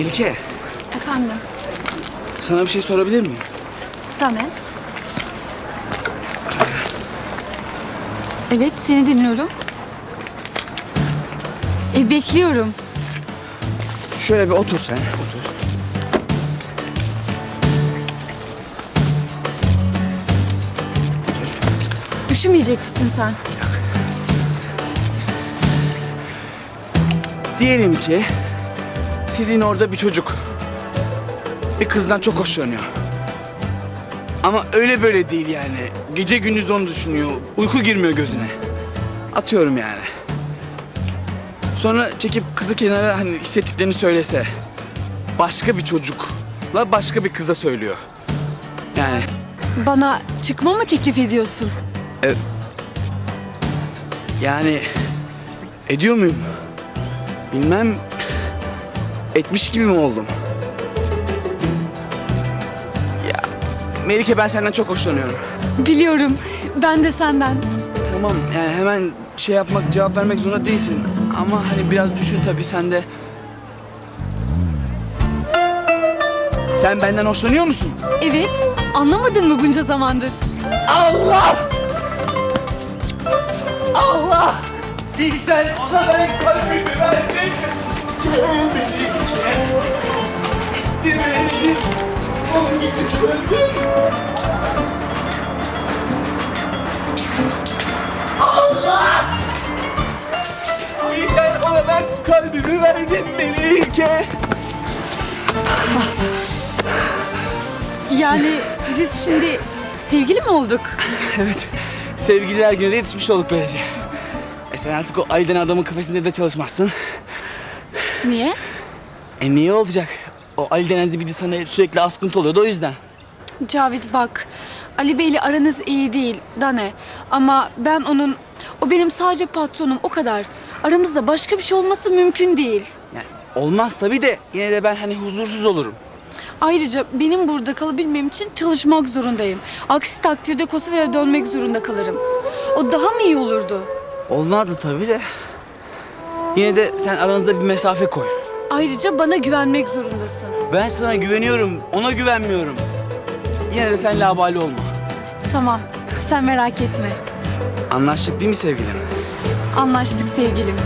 Melike, Efendim, sana bir şey sorabilir miyim? Dane. Evet, seni dinliyorum. E, bekliyorum. Şöyle bir otur sen, otur. Üşümeyecek misin sen? Diyelim ki sizin orada bir çocuk bir kızdan çok hoşlanıyor. Ama öyle böyle değil yani. Gece gündüz onu düşünüyor. Uyku girmiyor gözüne. Atıyorum yani. Sonra çekip kızı kenara hani hissettiklerini söylese. Başka bir çocukla başka bir kıza söylüyor. Yani Bana çıkma mı teklif ediyorsun? yani ediyor muyum? Bilmem etmiş gibi mi oldum? Ya Melike ben senden çok hoşlanıyorum. Biliyorum, ben de senden. Tamam yani hemen şey yapmak cevap vermek zorunda değilsin. Ama hani biraz düşün tabii sen de. Sen benden hoşlanıyor musun? Evet, anlamadın mı bunca zamandır? Allah! Allah! Bir sen ona ben kalbimi verdin. Allah! Bir sen ona ben kalbimi verdin Melike. Yani biz şimdi sevgili mi olduk? Evet. Sevgililer gününe de yetişmiş olduk böylece. E sen artık o Ali denen adamın kafesinde de çalışmazsın. Niye? E niye olacak? O Ali denen zibidi sana sürekli askıntı oluyordu o yüzden. Cavit bak, Ali Bey'le aranız iyi değil Dane. Ama ben onun, o benim sadece patronum o kadar. Aramızda başka bir şey olması mümkün değil. Yani olmaz tabii de yine de ben hani huzursuz olurum. Ayrıca benim burada kalabilmem için çalışmak zorundayım. Aksi takdirde Kosova'ya dönmek zorunda kalırım. O daha mı iyi olurdu? Olmazdı tabii de. Yine de sen aranızda bir mesafe koy. Ayrıca bana güvenmek zorundasın. Ben sana güveniyorum, ona güvenmiyorum. Yine de sen labali olma. Tamam, sen merak etme. Anlaştık değil mi sevgilim? Anlaştık sevgilim.